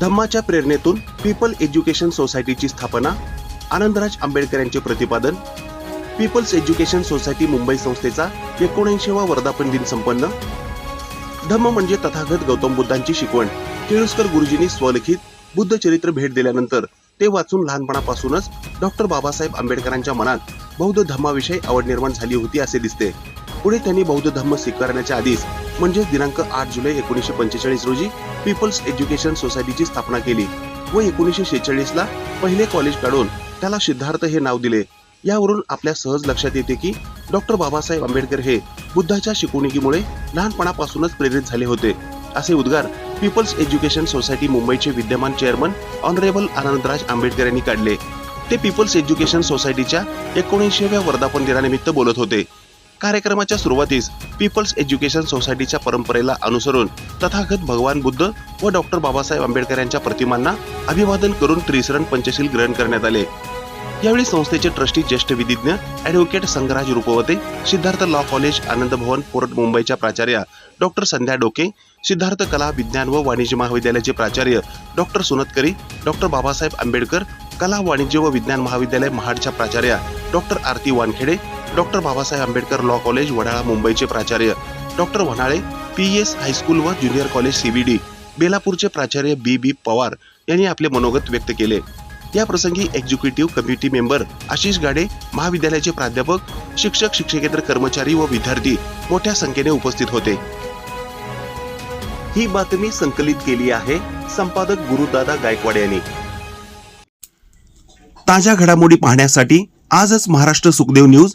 धम्माच्या प्रेरणेतून people education सोसायटीची स्थापना आनंदराज आंबेडकर यांचे प्रतिपादन पीपल्स एज्युकेशन सोसायटी मुंबई संस्थेचा एकोणऐंशीवा वर्धापन दिन संपन्न. धम्म म्हणजे तथागत गौतम बुद्धांची शिकवण. केळुसकर गुरुजींनी स्वलिखित बुद्ध चरित्र भेट दिल्यानंतर ते वाचून लहानपणापासूनच डॉक्टर बाबासाहेब आंबेडकरांच्या मनात बौद्ध धम्माविषयी आवड निर्माण झाली होती असे दिसते. पुढे त्यांनी बौद्ध धम्म स्वीकारण्याच्या आधीच म्हणजेच दिनांक आठ जुलै एकोणीसशे पंचेचाळीस रोजी पीपल्स एज्युकेशन सोसायटीची स्थापना केली व एकोणीसशे शेहेचाळीस ला पहिले कॉलेज काढून त्याला सिद्धार्थ हे नाव दिले. यावरून आपल्या सहज लक्षात येते की डॉक्टर बाबासाहेब आंबेडकर हे बुद्धाच्या शिकवणुकीमुळे लहानपणापासूनच प्रेरित झाले होते. असे उद्गार पीपल्स एज्युकेशन सोसायटी मुंबईचे विद्यमान चेअरमन ऑनरेबल आनंदराज आंबेडकर यांनी काढले. ते पीपल्स एज्युकेशन सोसायटीच्या एकोणीसशेव्या वर्धापन दिनानिमित्त बोलत होते. कार्यक्रमाच्या सुरुवातीस पीपल्स एज्युकेशन सोसायटीच्या परंपरेला अनुसरून तथागत भगवान बुद्ध व डॉक्टर बाबासाहेब आंबेडकर यांच्या प्रतिमांना अभिवादन करून त्रिसरण पंचशील ग्रहण करण्यात आले. यावेळी संस्थेचे ट्रस्टी ज्येष्ठ विधिज्ञ advocate Sangraj Rupwate Siddharth law college Anand Bhavan fort मुंबईच्या प्राचार्या डॉक्टर संध्या डोके सिद्धार्थ कला विज्ञान व वाणिज्य महाविद्यालयाचे प्राचार्य डॉक्टर सुनतकरी डॉक्टर बाबासाहेब आंबेडकर कला वाणिज्य व विज्ञान महाविद्यालय महाडच्या प्राचार्या doctor Aarti Wankhede doctor Babasaheb Ambedkar law college Wadala मुंबईचे प्राचार्य. Doctor Wanale P S high school व ज्युनियर कॉलेज सीबीडी बेलापूरचे प्राचार्य बी बी पवार यांनी आपले मनोगत व्यक्त केले. या प्रसंगी executive committee member Ashish Gade महाविद्यालयाचे प्राध्यापक शिक्षक शिक्षकेतर कर्मचारी व विद्यार्थी मोठ्या संख्येने उपस्थित होते. ही बातमी संकलित केली आहे संपादक गुरुदादा गायकवाड यांनी. ताज्या घडामोडी पाहण्यासाठी आजच महाराष्ट्र सुखदेव न्यूज